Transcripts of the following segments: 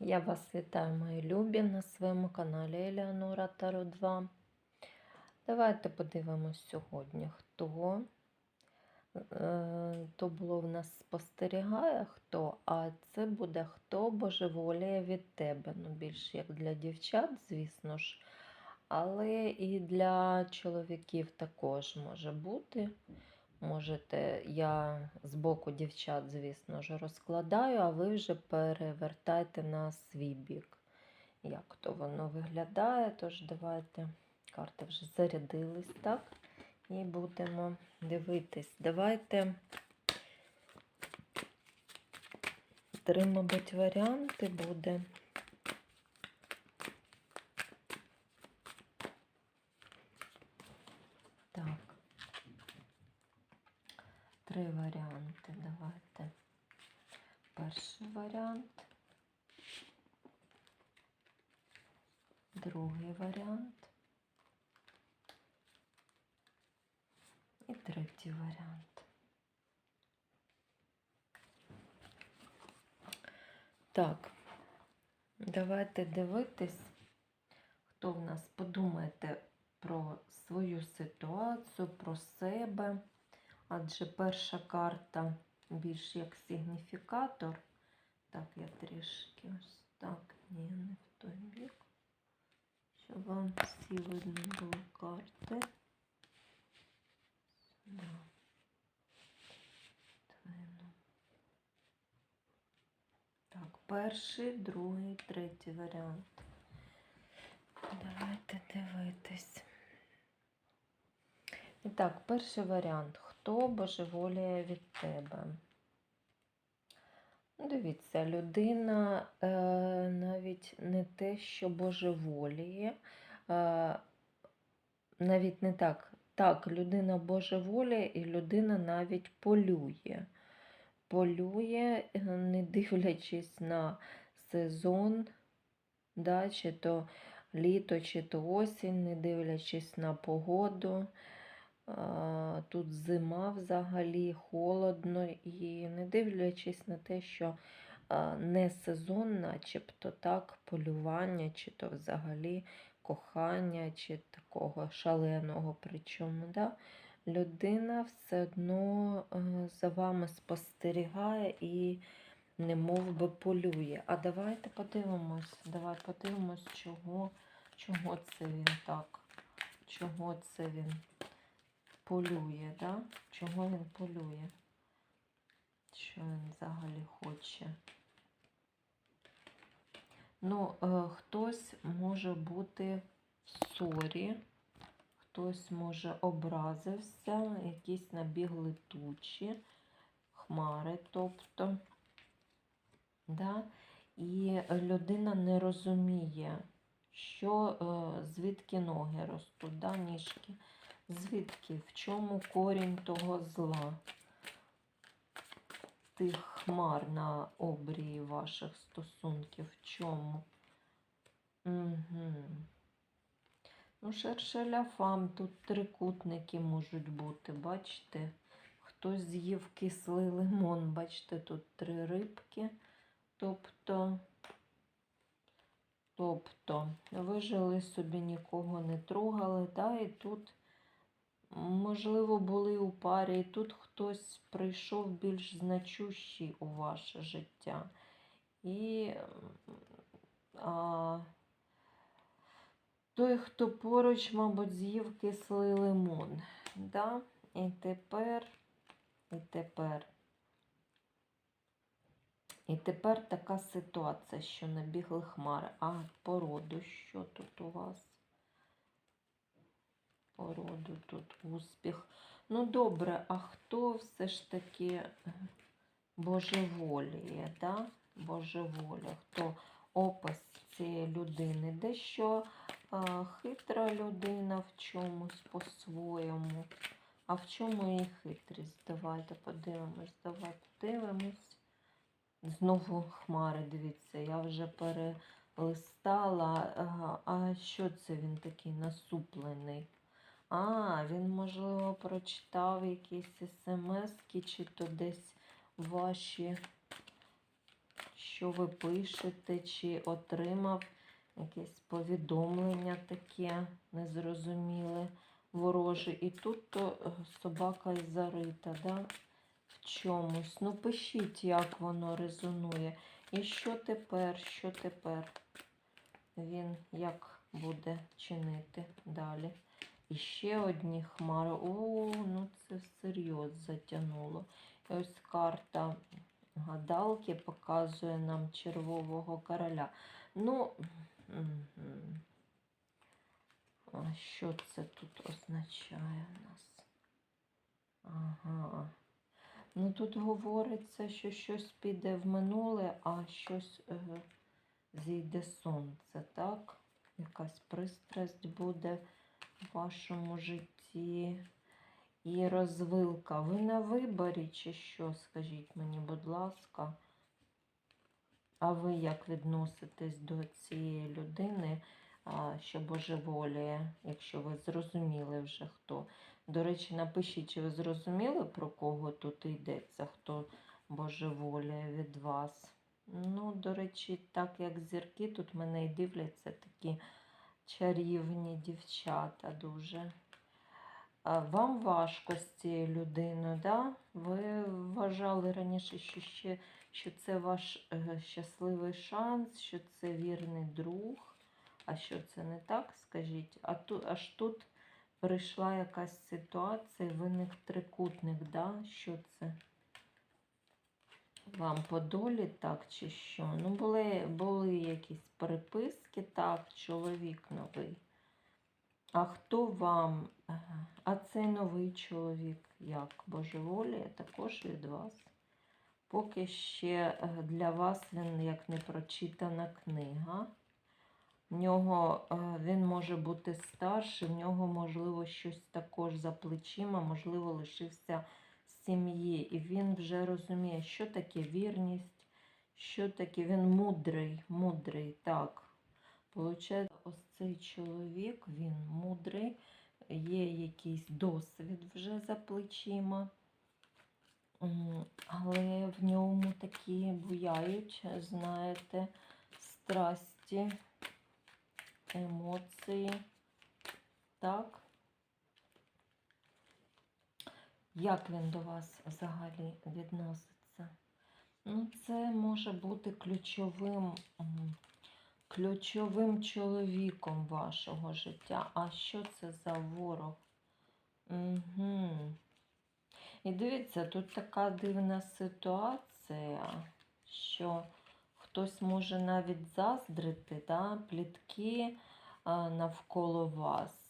Я вас вітаю, мої любі, на своєму каналі Елеонора Таро 2. Давайте подивимось сьогодні, хто е, то було в нас спостерігає, хто, а це буде хто божеволіє від тебе. Ну, більш як для дівчат, звісно ж, але і для чоловіків також може бути. Можете, я з боку дівчат, звісно ж, розкладаю, а ви вже перевертайте на свій бік. Як то воно виглядає. Тож давайте, карти вже зарядились, так? І будемо дивитись. Давайте три, мабуть, варіанти буде. Так. Три варіанти. Давайте. Перший варіант. Другий варіант. І третій варіант. Так, давайте дивитись, хто в нас подумайте про свою ситуацію, про себе. Адже перша карта більш як сигніфікатор. Так, я трішки ось так, ні, не в той бік. Щоб вам всі видно були карти. Двину. Так, перший, другий, третій варіант. Давайте дивитись. І так, перший варіант. Хто божеволіє від тебе? Ну, Дивіться, людина е, навіть не те, що божеволіє, е, навіть не так. Так, людина божеволіє і людина навіть полює. Полює, е, не дивлячись на сезон, да, чи то літо, чи то осінь, не дивлячись на погоду. Тут зима взагалі, холодно, і не дивлячись на те, що не сезон, начебто так, полювання, чи то взагалі кохання, чи такого шаленого. Причому да, людина все одно е, за вами спостерігає і не мов би полює. А давайте подивимось, давай подивимось, чого, чого це він так, чого це він полює, да? Чого він полює? Що він взагалі хоче? Ну, е, хтось може бути в ссорі, хтось може образився, якісь набігли тучі, хмари, тобто, да? і людина не розуміє, що, е, звідки ноги ростуть, да? ніжки. Звідки? В чому корінь того зла? Тих хмар на обрії ваших стосунків. В чому? Угу. Ну, шершеля фам, тут трикутники можуть бути, бачите? Хтось з'їв кислий лимон, бачите, тут три рибки. Тобто, тобто, ви жили собі, нікого не трогали, да, і тут можливо, були у парі, і тут хтось прийшов більш значущий у ваше життя. І а, той, хто поруч, мабуть, з'їв кислий лимон. Да? І тепер, і тепер. І тепер така ситуація, що набігли хмари. А породу, що тут у вас? Породу тут успіх. Ну, добре, а хто все ж таки е, божеволіє, да? Божеволіє, хто опис цієї людини? Дещо а, хитра людина в чомусь по-своєму. А в чому її хитрість? Давайте подивимось, давайте подивимось. Знову хмари, дивіться, я вже перелистала. Ага, а що це він такий насуплений? А, він, можливо, прочитав якісь смс чи то десь ваші що ви пишете, чи отримав якесь повідомлення таке незрозуміле, вороже. І тут то е, собака і зарита, да? в чомусь. Ну, пишіть, як воно резонує. І що тепер, що тепер він як буде чинити далі? І ще одні хмари. О, ну це всерйоз затягнуло. І ось карта гадалки показує нам червового короля. Ну, а що це тут означає у нас? Ага. Ну тут говориться, що щось піде в минуле, а щось е, зійде сонце, так? Якась пристрасть буде в вашому житті. І розвилка. Ви на виборі чи що? Скажіть мені, будь ласка. А ви як відноситесь до цієї людини, що божеволіє, якщо ви зрозуміли вже хто? До речі, напишіть, чи ви зрозуміли, про кого тут йдеться, хто божеволіє від вас. Ну, до речі, так як зірки, тут мене і дивляться такі чарівні дівчата дуже. Вам важко з цією людиною, да? Ви вважали раніше, що, ще, що це ваш е, щасливий шанс, що це вірний друг. А що це не так, скажіть? А тут, аж тут прийшла якась ситуація, виник трикутник, да? Що це? Вам по долі так чи що? Ну, були, були якісь переписки, так, чоловік новий. А хто вам? А цей новий чоловік, як божеволіє, також від вас. Поки ще е, для вас він як непрочитана книга. В нього е, він може бути старший, в нього, можливо, щось також за плечима, можливо, лишився сім'ї. І він вже розуміє, що таке вірність, що таке він мудрий, мудрий, так. Получається, ось цей чоловік, він мудрий, є якийсь досвід вже за плечима. Але в ньому такі буяють, знаєте, страсті, емоції. Так. Як він до вас взагалі відноситься? Ну, це може бути ключовим, ключовим чоловіком вашого життя. А що це за ворог? Угу. І дивіться, тут така дивна ситуація, що хтось може навіть заздрити, да? плітки навколо вас.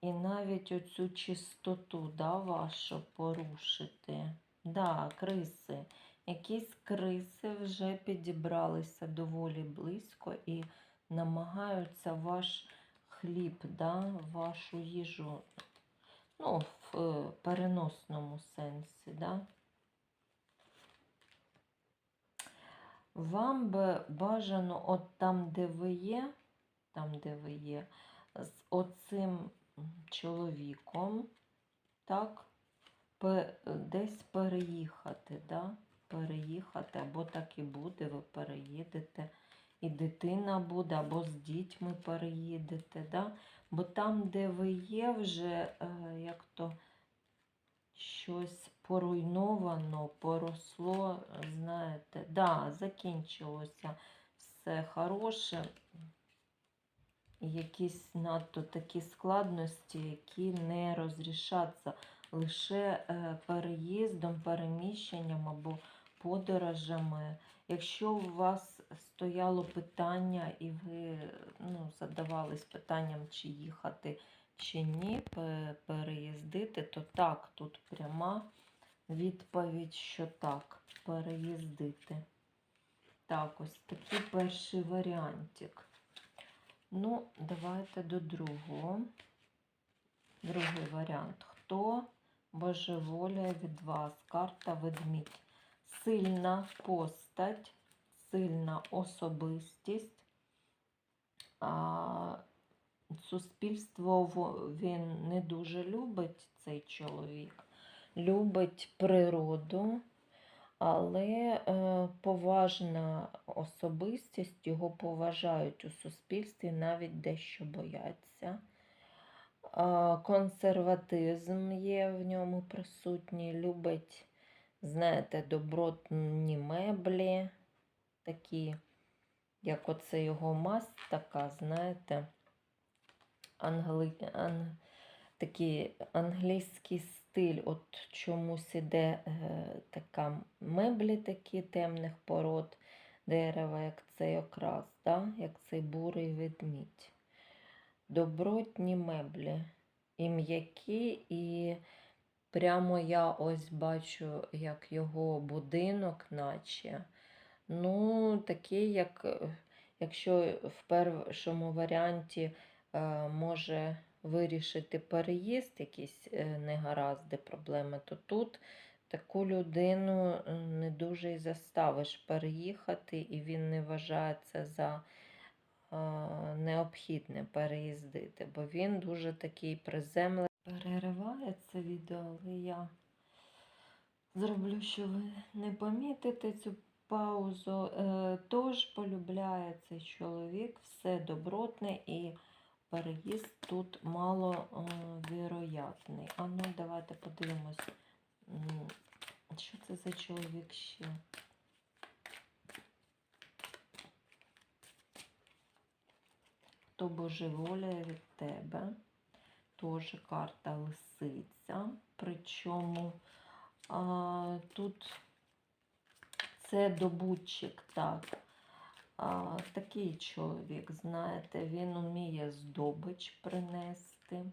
І навіть оцю чистоту да, вашу порушити. Да, криси. Якісь криси вже підібралися доволі близько і намагаються ваш хліб, да, вашу їжу, ну, в е, переносному сенсі, да. Вам би бажано, от там, де ви є, там, де ви є, з оцим чоловіком, так, десь переїхати, да? переїхати, або так і буде, ви переїдете, і дитина буде, або з дітьми переїдете, да? бо там, де ви є, вже е, як то щось поруйновано, поросло, знаєте, да, закінчилося все хороше. Якісь надто такі складності, які не розрішаться лише е, переїздом, переміщенням або подорожами. Якщо у вас стояло питання, і ви ну, задавались питанням, чи їхати, чи ні, переїздити, то так, тут пряма відповідь, що так, переїздити. Так, ось такий перший варіантик. Ну, давайте до другого. Другий варіант. Хто божеволіє від вас? Карта ведмідь. Сильна постать, сильна особистість. А, суспільство він не дуже любить цей чоловік. Любить природу, але е, поважна особистість, його поважають у суспільстві, навіть дещо бояться. Консерватизм є в ньому присутній, любить, знаєте, добротні меблі, такі, як оце його масть така, знаєте, англи... ан... такий англійський стиль. От чомусь іде е, така меблі такі темних пород дерева, як цей окрас, да? як цей бурий ведмідь. Добротні меблі. І м'які, і прямо я ось бачу, як його будинок, наче. Ну, такий, як е, якщо в першому варіанті е, може вирішити переїзд, якісь е, негаразди, проблеми, то тут таку людину е, не дуже і заставиш переїхати, і він не вважає це за е, необхідне переїздити, бо він дуже такий приземлений. Перериває це відео, але я зроблю, що ви не помітите цю паузу. Тож полюбляє цей чоловік, все добротне і переїзд тут мало е, віроятний. А ну, давайте подивимось, що це за чоловік ще. Хто божеволіє від тебе? Теж карта лисиця. Причому а, тут це добутчик, так. Такий чоловік, знаєте, він вміє здобич принести.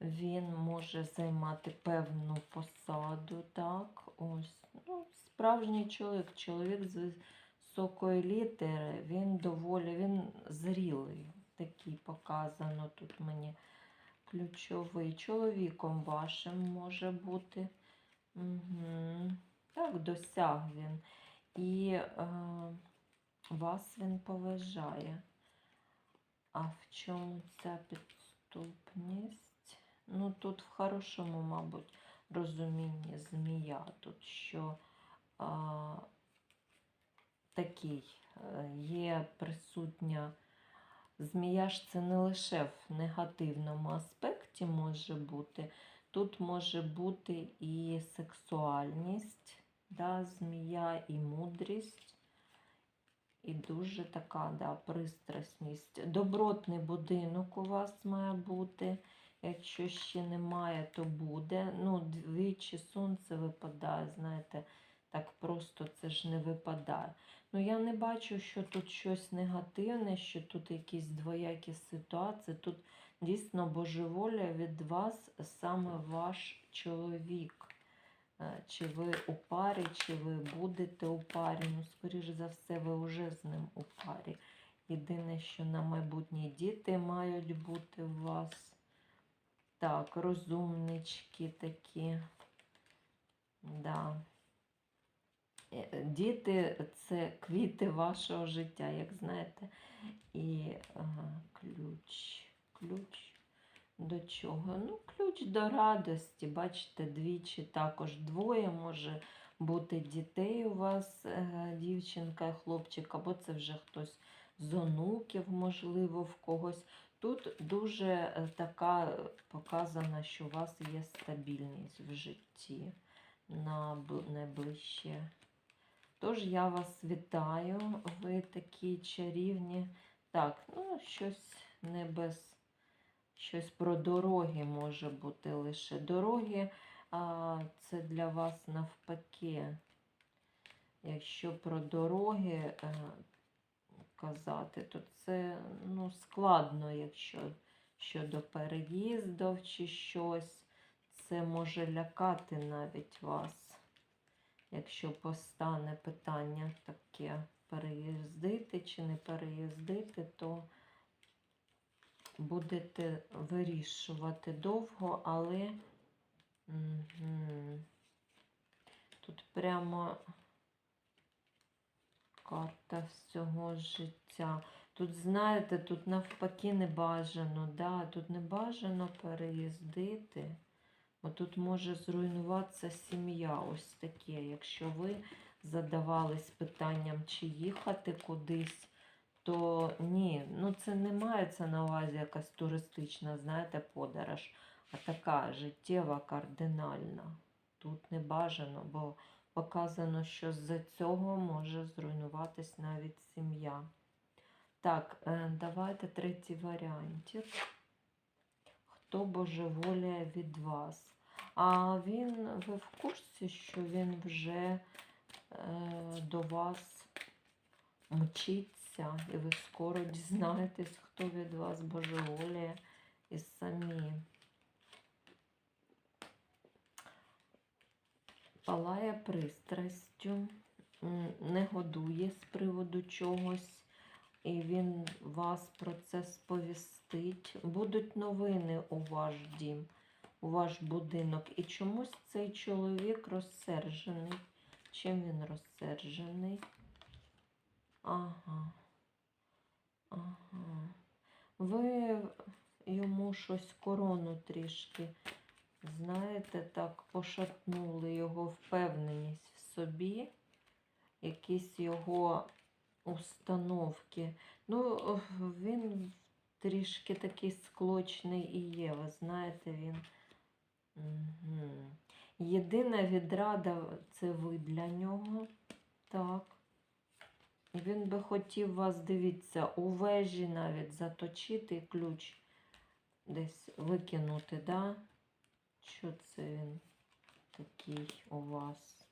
Він може займати певну посаду, так, ось. Ну, справжній чоловік, чоловік з високої літери, він доволі, він зрілий, такий показано тут мені ключовий. Чоловіком вашим може бути. Угу. Так, досяг він. І е, вас він поважає. А в чому ця підступність? Ну, тут в хорошому, мабуть, розумінні змія. Тут що а, такий е, є присутня. Змія ж це не лише в негативному аспекті може бути. Тут може бути і сексуальність, да, змія, і мудрість, і дуже така да, пристрасність. Добротний будинок у вас має бути. Якщо ще немає, то буде. Ну, двічі сонце випадає, знаєте, так просто це ж не випадає. Ну, я не бачу, що тут щось негативне, що тут якісь двоякі ситуації. Тут дійсно божеволія від вас саме ваш чоловік. Е, Чи ви у парі, чи ви будете у парі. Ну, скоріш за все, ви вже з ним у парі. Єдине, що на майбутнє діти мають бути у вас. Так, розумнички такі. Да. Е, Діти це квіти вашого життя, як знаєте. І ага, ключ. Ключ до чого? Ну, ключ до радості. Бачите, двічі також двоє може бути дітей у вас, е, дівчинка хлопчик, або це вже хтось з онуків, можливо, в когось. Тут дуже е, така е, показана, що у вас є стабільність в житті на найближче. Тож я вас вітаю, ви такі чарівні. Так, ну, щось не без, щось про дороги може бути лише. Дороги а, це для вас навпаки. Якщо про дороги е, казати, то це ну, складно, якщо щодо переїздів чи щось. Це може лякати навіть вас. Якщо постане питання таке переїздити чи не переїздити, то будете вирішувати довго, але Мгм. тут прямо карта всього життя. Тут, знаєте, тут навпаки не бажано, да, тут не бажано переїздити. Бо тут може зруйнуватися сім'я. Ось таке. Якщо ви задавались питанням, чи їхати кудись, то ні, ну це не мається на увазі якась туристична, знаєте, подорож, а така життєва, кардинальна. Тут не бажано, бо показано, що з-за цього може зруйнуватись навіть сім'я. Так, е, давайте третій варіантик. Хто божеволіє від вас? А він, ви в курсі, що він вже е, до вас мчиться, і ви скоро дізнаєтесь, хто від вас божеволіє і самі. Палає пристрастю, не годує з приводу чогось, і він вас про це сповістить. Будуть новини у ваш дім, у ваш будинок. І чомусь цей чоловік розсержений. Чим він розсержений? Ага. Ага. Ви йому щось корону трішки, знаєте, так, пошатнули його впевненість в собі, якісь його установки. Ну, він трішки такий склочний і є, ви знаєте, він. Угу. Єдина відрада це ви для нього. Так. Він би хотів вас, дивіться, у вежі навіть заточити ключ десь викинути, да? Що це він такий у вас?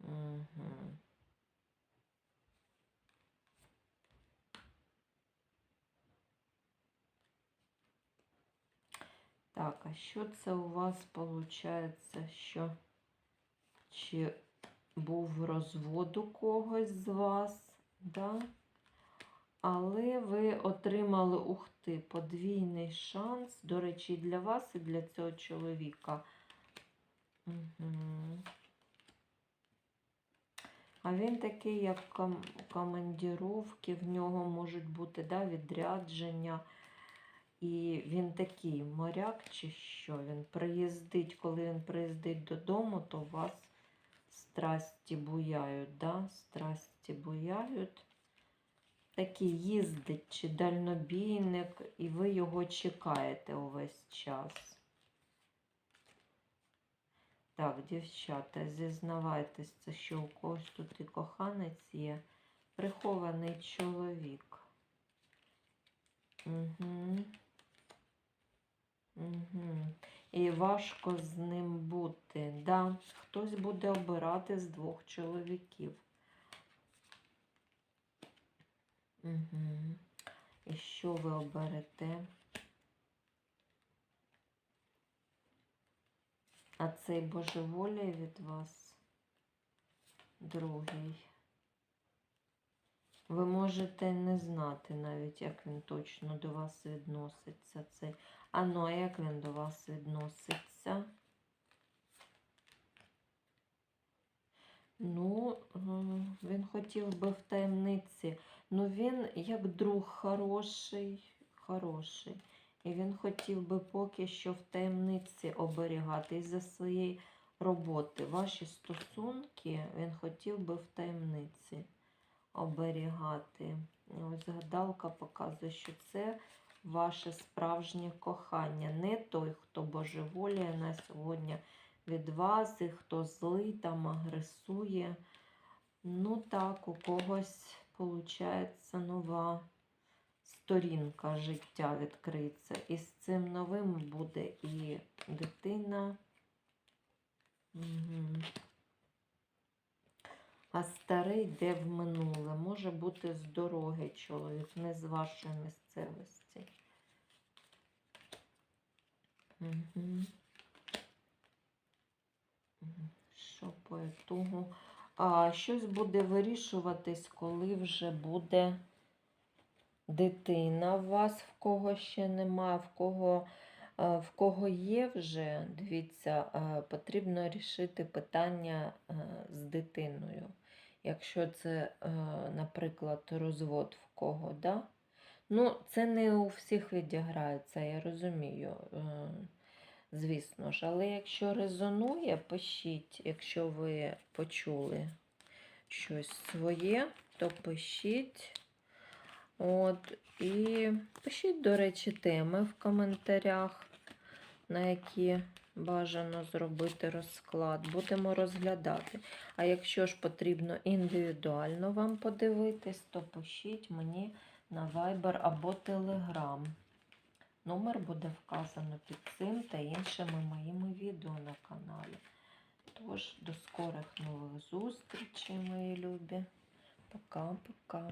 Угу. Так, а що це у вас виходить, що чи був розвод у когось з вас, да? але ви отримали, ух ти, подвійний шанс, до речі, для вас, і для цього чоловіка. Угу. А він такий, як ком командіровки, в нього можуть бути да, відрядження. І він такий моряк, чи що? Він приїздить, коли він приїздить додому, то вас страсті буяють, да? страсті буяють. Такий їздить чи дальнобійник, і ви його чекаєте увесь час. Так, дівчата, зізнавайтесь, це що у когось тут і коханець є. Прихований чоловік. Угу. Угу. І важко з ним бути. Да, Хтось буде обирати з двох чоловіків. Угу. І що ви оберете? А цей божеволіє від вас другий. Ви можете не знати навіть, як він точно до вас відноситься. Цей. А ну, а як він до вас відноситься? Ну, він хотів би в таємниці. Ну, він як друг хороший, хороший. І він хотів би поки що в таємниці оберігати із-за своєї роботи. Ваші стосунки він хотів би в таємниці оберігати. Ось гадалка показує, що це ваше справжнє кохання. Не той, хто божеволіє на сьогодні від вас, і хто злий там агресує. Ну так, у когось, виходить, нова сторінка життя відкриється. І з цим новим буде і дитина. Угу. А старий йде в минуле. Може бути з дороги чоловік, не з вашої місцевості. Угу. Що по ітогу? А щось буде вирішуватись, коли вже буде дитина у вас, в кого ще нема, в кого в кого є вже, дивіться, потрібно рішити питання з дитиною. Якщо це, наприклад, розвод в кого, да? Ну, це не у всіх відіграється, я розумію. звісно ж. Але якщо резонує, пишіть, якщо ви почули щось своє, то пишіть. От, і пишіть, до речі, теми в коментарях, на які бажано зробити розклад. Будемо розглядати. А якщо ж потрібно індивідуально вам подивитись, то пишіть мені на Viber або Telegram. Номер буде вказано під цим та іншими моїми відео на каналі. Тож, до скорих нових зустрічей, мої любі. Пока-пока.